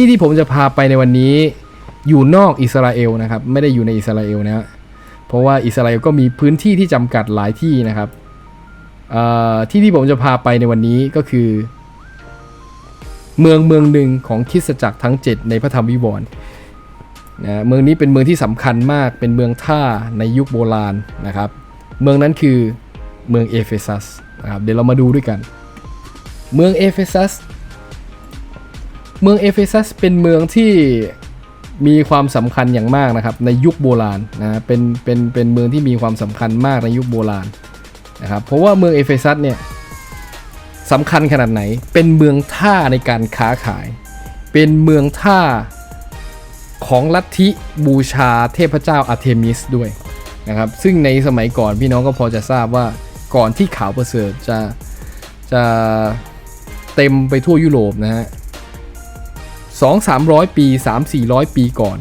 ที่ที่ผมจะพาไปในวันนี้ อยู่นอกอิสราเอลนะครับ ไม่ได้อยู่ในอิสราเอลนะเพราะว่าอิสราเอลก็มีพื้นที่ที่จำกัดหลายที่นะครับที่ที่ผมจะพาไปในวันนี้ก็คือ เมืองเมืองหนึ่งของคริสตจักรทั้ง 7 ในพระธรรมวิวรณ์นะเมืองนี้เป็นเมืองที่สำคัญมากเป็นเมืองท่าในยุคโบราณนะครับ เมืองนั้นคือเมืองเอเฟซัสนะครับเดี๋ยวเรามาดูด้วยกัน เมืองเอเฟซัส เมืองเอเฟซัสเป็นเมืองที่มีความสำคัญอย่างมากนะครับในยุคโบราณนะเป็นเป็นเป็นเมืองที่มีความสำคัญมากในยุคโบราณนะครับเพราะว่าเมืองเอเฟซัสเนี่ยสำคัญขนาดไหน เป็นเมืองท่าในการค้าขาย เป็นเมืองท่าของลัทธิบูชาเทพเจ้าอาร์เทมิสด้วยนะครับซึ่งในสมัยก่อนพี่น้องก็พอจะทราบว่าก่อนที่ข่าวประเสริฐจะจะเต็มไปทั่วยุโรปนะฮะ สองสามร้อยปีสามสี่ร้อยปีก่อน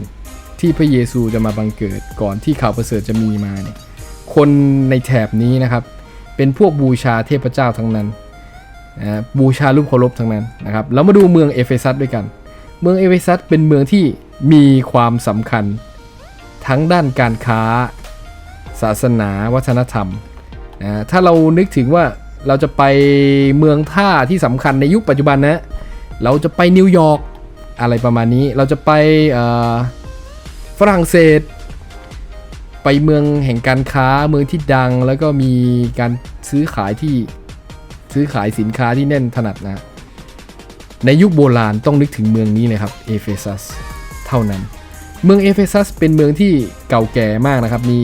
ที่พระเยซูจะมาบังเกิดก่อนที่ข่าวประเสริฐจะมีมาเนี่ยคนในแถบนี้นะครับ เป็นพวกบูชาเทพเจ้าทั้งนั้นนะบูชารูปเคารพทั้งนั้นนะครับแล้วมาดูเมืองเอเฟซัสด้วยกัน เมืองเอเฟซัสเป็นเมืองที่มีความสำคัญ ทั้งด้านการค้า ศาสนาวัฒนธรรมนะถ้าเรานึกถึงว่าเราจะไปเมืองท่าที่สำคัญในยุคปัจจุบันนะเราจะไปนิวยอร์ก อะไรประมาณนี้เราจะไปฝรั่งเศส ไปเมืองแห่งการค้าเมืองที่ดัง แล้วก็มีการซื้อขายที่ซื้อขายสินค้าที่แน่นถนัดนะ ในยุคโบราณต้องนึกถึงเมืองนี้เลยครับเอเฟซัสเท่านั้น เมืองเอเฟซัสเป็นเมืองที่เก่าแก่มากนะครับ มี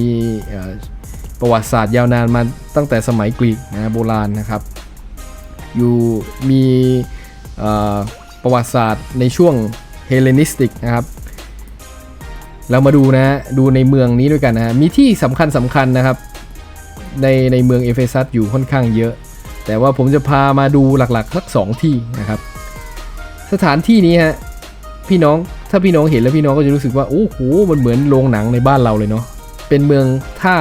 ประวัติศาสตร์ยาวนานมาตั้งแต่สมัยกรีกนะโบราณนะครับ อยู่มีอ ประวัติศาสตร์ในช่วงเฮเลนิสติกนะครับ เรามาดูนะดูในเมืองนี้ด้วยกันนะมีที่สำคัญสำคัญนะครับ ในในเมืองเอเฟซัสอยู่ค่อนข้างเยอะ แต่ว่าผมจะพามาดูหลักๆสักสองที่นะครับ สถานที่นี้ฮะพี่น้องถ้าพี่น้องเห็นแล้วพี่น้องก็จะรู้สึกว่าโอ้โหมันเหมือนโรงหนังในบ้านเราเลยเนาะเป็นเมืองท่า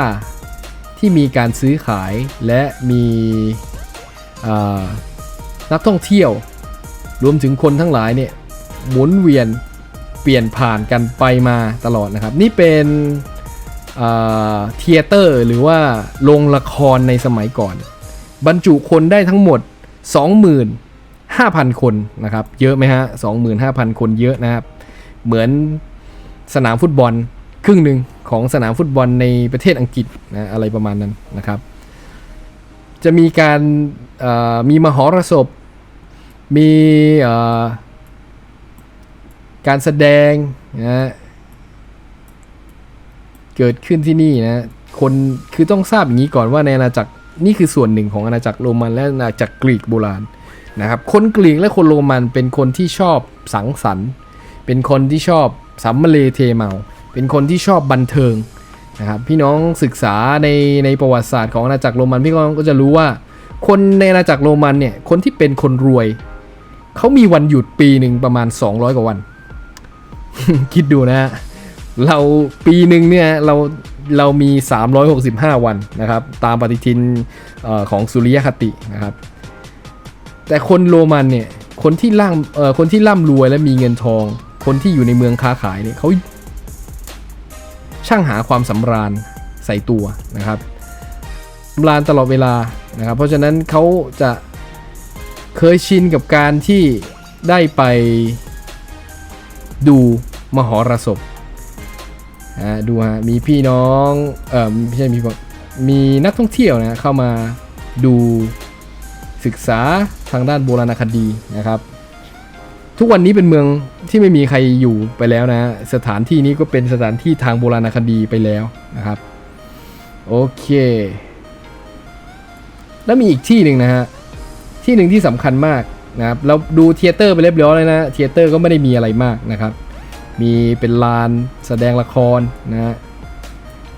ที่มีการซื้อขายและมีนักท่องเที่ยว รวมถึงคนทั้งหลายเนี่ยหมุนเวียนเปลี่ยนผ่านกันไปมาตลอดนะครับ นี่เป็นเทเตอร์หรือว่าโรงละครในสมัยก่อน บรรจุคนได้ทั้งหมด 25,000 คนนะครับ เยอะไหมฮะ 25,000 คนเยอะนะครับ เหมือนสนามฟุตบอลครึ่งหนึ่งของสนามฟุตบอลในประเทศอังกฤษนะอะไรประมาณนั้นนะครับ จะมีการมีมหรสพ มีการแสดงนะเกิดขึ้นที่นี่นะคนคือต้องทราบอย่างนี้ก่อนว่าในอาณาจักรนี่คือส่วนหนึ่งของอาณาจักรโรมันและอาณาจักรกรีกโบราณนะครับคนกรีกและคนโรมันเป็นคนที่ชอบสังสรรค์ เป็นคนที่ชอบสัมมเลเทเมา เป็นคนที่ชอบบันเทิงนะครับพี่น้องศึกษาในในประวัติศาสตร์ของอาณาจักรโรมันพี่น้องก็จะรู้ว่า คนในอาณาจักรโรมันเนี่ยคนที่เป็นคนรวย เขามีวันหยุดปีหนึ่งประมาณ 200 กว่าวัน คิดดูนะฮะเราปีหนึ่งเนี่ยเราเรามี 365 วันนะครับ ตามปฏิทินออของสุริยคตินะครับ แต่คนโรมันเนี่ยคนที่ร่ำคนที่ร่ำรวยและมีเงินทอง คนที่อยู่ในเมืองค้าขายเนี่ยเขาช่างหาความสำราญใส่ตัวนะครับสำราญตลอดเวลานะครับ เพราะฉะนั้นเขาจะ เคยชินกับการที่ได้ไปดูมหรสพอ่าดูฮะมีพี่น้องเออไม่ใช่มีพวกมีนักท่องเที่ยวนะเข้ามาดูศึกษาทางด้านโบราณคดีนะครับ ทุกวันนี้เป็นเมืองที่ไม่มีใครอยู่ไปแล้วนะ สถานที่นี้ก็เป็นสถานที่ทางโบราณคดีไปแล้วนะครับ โอเค แล้วมีอีกที่หนึ่งนะฮะ ที่หนึ่งที่สำคัญมากนะครับเราดูเทเตอร์ไปเรียบร้อยแล้วนะเทเตอร์ก็ไม่ได้มีอะไรมากนะครับ มีเป็นลานแสดงละครนะฮะ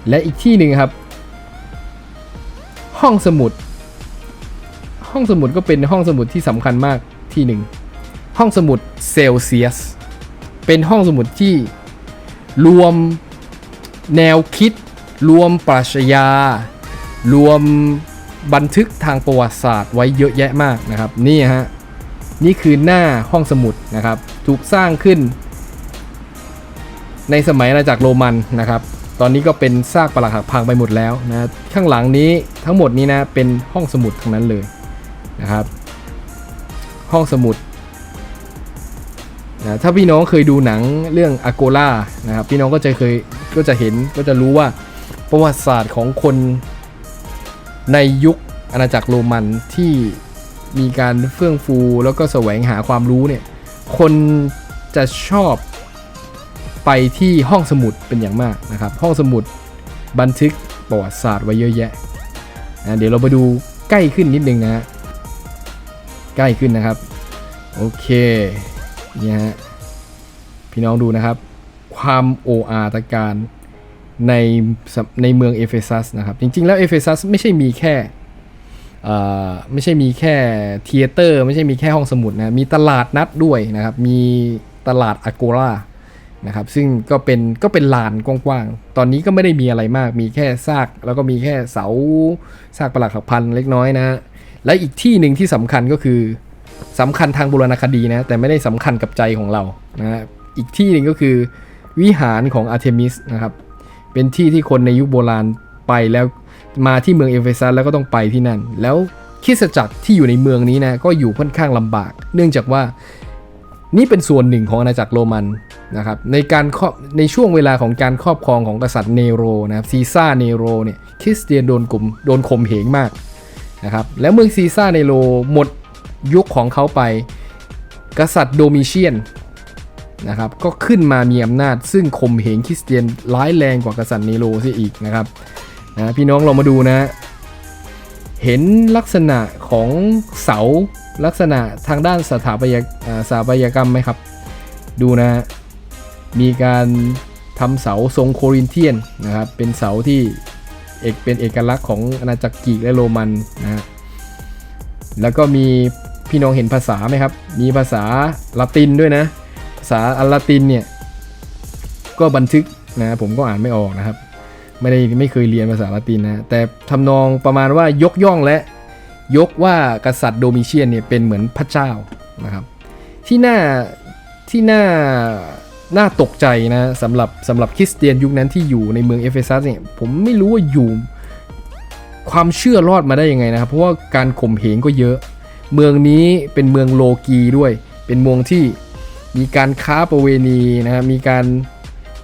และอีกที่หนึ่งครับ ห้องสมุด ห้องสมุดก็เป็นห้องสมุดที่สำคัญมากที่หนึ่งห้องสมุดเซลเซียสเป็นห้องสมุดที่รวมแนวคิด รวมปรัชญารวม บันทึกทางประวัติศาสตร์ไว้เยอะแยะมากนะครับ นี่ฮะ นี่คือหน้าห้องสมุดนะครับ ถูกสร้างขึ้น ในสมัยอาณาจักรโรมันนะครับ ตอนนี้ก็เป็นซากปรักหักพังไปหมดแล้วนะข้างหลังนี้ทั้งหมดนี้นะเป็นห้องสมุดทั้งนั้นเลยนะครับ ห้องสมุดนะถ้าพี่น้องเคยดูหนังเรื่องอโกล่านะครับพี่น้องก็จะเคยก็จะเห็นก็จะรู้ว่าประวัติศาสตร์ของคน ในยุคอาณาจักรโรมันที่มีการเฟื่องฟูแล้วก็แสวงหาความรู้เนี่ย คนจะชอบไปที่ห้องสมุดเป็นอย่างมากนะครับ ห้องสมุดบันทึกประวัติศาสตร์ไว้เยอะแยะนะเดี๋ยวเราไปดูใกล้ขึ้นนิดนึงนะฮะใกล้ขึ้นนะครับ โอเคเนี่ยฮะพี่น้องดูนะครับ ความโออาตะการ ในในเมืองเอเฟซัสนะครับ จริง ๆ แล้วเอเฟซัสไม่ใช่มีแค่ไม่ใช่มีแค่เทเตอร์ ไม่ใช่มีแค่ห้องสมุดนะมีตลาดนัดด้วยนะครับ มีตลาดอโกรานะครับซึ่งก็เป็นก็เป็นลานกว้างๆ ตอนนี้ก็ไม่ได้มีอะไรมาก มีแค่ซากแล้วก็มีแค่เสาซากปลักหักพันเล็กน้อยนะและอีกที่หนึ่งที่สำคัญก็คือสำคัญทางโบราณคดีนะแต่ไม่ได้สำคัญกับใจของเรานะฮะอีกที่หนึ่งก็คือวิหารของอาร์เทมิสนะครับ เป็นที่ที่คนในยุคโบราณไปแล้วมาที่เมืองเอเฟซัสแล้วก็ต้องไปที่นั่น แล้วคริสตจักรที่อยู่ในเมืองนี้นะก็อยู่ค่อนข้างลำบาก เนื่องจากว่านี่เป็นส่วนหนึ่งของอาณาจักรโรมันนะครับในการครอบในช่วงเวลาของการครอบครองของกษัตริย์เนโรนะครับซีซ่าเนโรเนี่ยคริสเตียนโดนกลุ่มโดนข่มเหงมากนะครับแล้วเมืองซีซ่าเนโรหมดยุคของเขาไป กษัตริย์โดมิเชียน นะครับก็ขึ้นมามีอำนาจซึ่งข่มเหงคริสเตียนร้ายแรงกว่ากษัตริย์เนโรซะอีกนะครับนะพี่น้องเรามาดูนะ เห็นลักษณะของเสาลักษณะทางด้านสถาปัตยสถาปัตยกรรมไหมครับ ดูนะ มีการทำเสาทรงโครินเทียนนะครับ เป็นเสาที่เอกเป็นเอกลักษณ์ของอาณาจักรกรีกและโรมันนะฮะแล้วก็มีพี่น้องเห็นภาษาไหมครับ มีภาษาละตินด้วยนะ ษาอัลลาตินเนี่ย ก็บันทึกนะผมก็อ่านไม่ออกนะครับ ไม่ได้ไม่เคยเรียนภาษาละตินนะแต่ทำนองประมาณว่ายกย่องและยกว่ากษัตริย์โดมิเชียนเนี่ยเป็นเหมือนพระเจ้านะครับ ที่น่าที่น่าน่าตกใจนะสำหรับสำหรับคริสเตียนยุคนั้นที่อยู่ในเมืองเอเฟซัสเนี่ยผมไม่รู้ว่าอยู่ความเชื่อรอดมาได้ยังไงนะครับ เพราะว่าการข่มเหงก็เยอะ เมืองนี้เป็นเมืองโลกีด้วย เป็นเมืองที่ มีการค้าประเวณีนะครับมีการ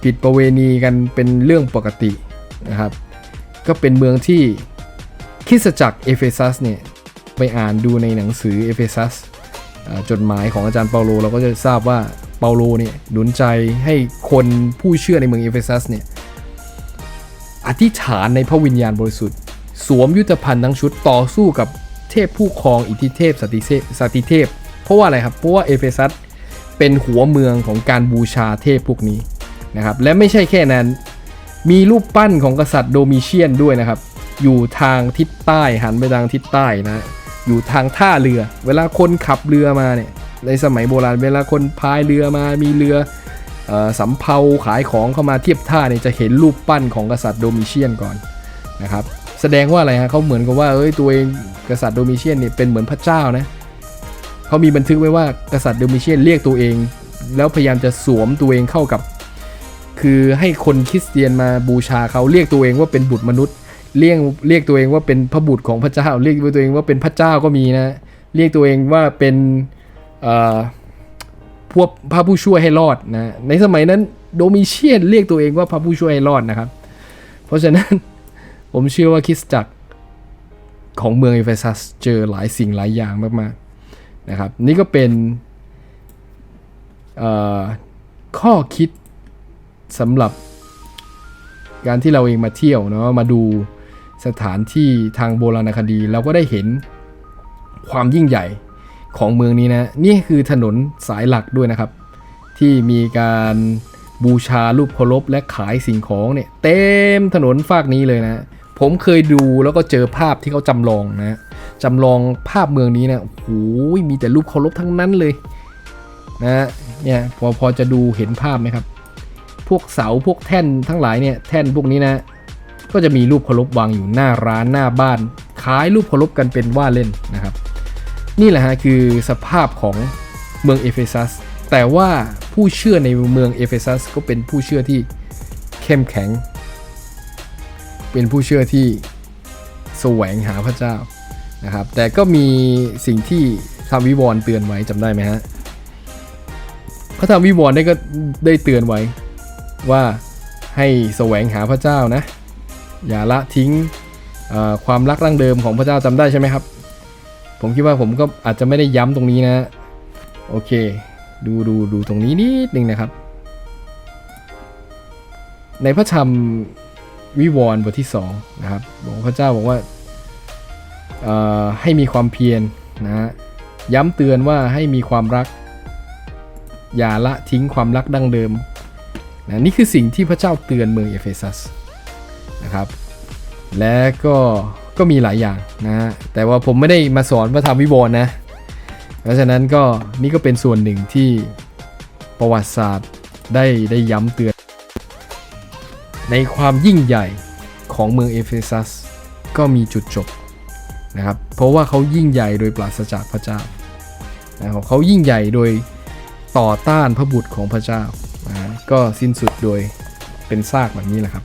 ผิดประเวณีกันเป็นเรื่องปกตินะครับ ก็เป็นเมืองที่คริสตจักรเอเฟซัสเนี่ยไปอ่านดูในหนังสือเอเฟซัสจดหมายของอาจารย์เปาโลเราก็จะทราบว่าเปาโลเนี่ยหนุนใจให้คนผู้เชื่อในเมืองเอเฟซัสเนี่ยอธิษฐานในพระวิญญาณบริสุทธิ์ สวมยุทธภัณฑ์ทั้งชุดต่อสู้กับเทพผู้ครองอิทธิเทพสติเทพสติเทพ เพราะว่าอะไรครับ เพราะว่าเอเฟซัส เป็นหัวเมืองของการบูชาเทพพวกนี้นะครับและไม่ใช่แค่นั้น มีรูปปั้นของกษัตริย์โดมิเชียนด้วยนะครับ อยู่ทางทิศใต้หันไปทางทิศใต้นะอยู่ทางท่าเรือ เวลาคนขับเรือมาเนี่ยในสมัยโบราณเวลาคนพายเรือมามีเรือออสำเภาขายของเข้ามาเทียบท่าเนี่ยจะเห็นรูปปั้นของกษัตริย์โดมิเชียนก่อนนะครับแสดงว่าอะไรฮะเขาเหมือนกับว่าเอ้ยตัวเองกษัตริย์โดมิเชียนเนี่ยเป็นเหมือนพระเจ้านะ เขามีบันทึกไว้ว่ากษัตริย์โดมิเชียนเรียกตัวเอง แล้วพยายามจะสวมตัวเองเข้ากับ คือให้คนคริสเตียนมาบูชาเขาเรียกตัวเองว่าเป็นบุตรมนุษย์ เรียกเรียกตัวเองว่าเป็นพระบุตรของพระเจ้า เรียกตัวเองว่าเป็นพระเจ้าก็มีนะ เรียกตัวเองว่าเป็นพวกพระผู้ช่วยให้รอดนะในสมัยนั้นโดมิเชียนเรียกตัวเองว่าพระผู้ช่วยให้รอดนะครับ เพราะฉะนั้นผมเชื่อว่าคริสตจักรของเมืองเอเฟซัสเจอหลายสิ่งหลายอย่างมากๆ นะครับ นี่ก็เป็นข้อคิดสำหรับการที่เราเองมาเที่ยวเนาะมาดูสถานที่ทางโบราณคดี เราก็ได้เห็นความยิ่งใหญ่ของเมืองนี้นะ นี่คือถนนสายหลักด้วยนะครับ ที่มีการบูชารูปเคารพและขายสิ่งของเนี่ย เต็มถนนฝากนี้เลยนะ ผมเคยดูแล้วก็เจอภาพที่เขาจำลองนะ จำลองภาพเมืองนี้นะโอ้โหมีแต่รูปเคารพทั้งนั้นเลยนะเนี่ยพอพอจะดูเห็นภาพไหมครับ พวกเสาพวกแท่นทั้งหลายเนี่ยแท่นพวกนี้นะ ก็จะมีรูปเคารพวางอยู่หน้าร้านหน้าบ้านขายรูปเคารพกันเป็นว่าเล่นนะครับ นี่แหละฮะคือสภาพของเมืองเอเฟซัสแต่ว่าผู้เชื่อในเมืองเอเฟซัสก็เป็นผู้เชื่อที่เข้มแข็ง เป็นผู้เชื่อที่แสวงหาพระเจ้า นะครับ แต่ก็มีสิ่งที่ทำวิวรณ์เตือนไว้จำได้ไหมฮะพระธรรมวิวรณ์ได้ก็ได้เตือนไว้ ว่าให้แสวงหาพระเจ้านะ อย่าละทิ้งความรักดั้งเดิมของพระเจ้าจำได้ใช่ไหมครับ ผมคิดว่าผมก็อาจจะไม่ได้ย้ำตรงนี้นะ โอเค ดูดูดูตรงนี้นิดนึงนะครับ ในพระธรรมวิวรณ์บทที่2นะครับบอกพระเจ้าบอกว่า ให้มีความเพียรนะฮะย้ำเตือนว่าให้มีความรัก อย่าละทิ้งความรักดั้งเดิมนะนี่คือสิ่งที่พระเจ้าเตือนเมืองเอเฟซัสนะครับ และก็ก็มีหลายอย่างนะฮะแต่ว่าผมไม่ได้มาสอนพระธรรมวิวร์นะ เพราะฉะนั้นก็นี่ก็เป็นส่วนหนึ่งที่ประวัติศาสตร์ได้ได้ย้ำเตือน ในความยิ่งใหญ่ของเมืองเอเฟซัสก็มีจุดจบ นะครับเพราะว่าเขายิ่งใหญ่โดยปราศจากพระเจ้านะครับเขายิ่งใหญ่โดยต่อต้านพระบุตรของพระเจ้านะก็สิ้นสุดโดยเป็นซากแบบนี้แหละครับ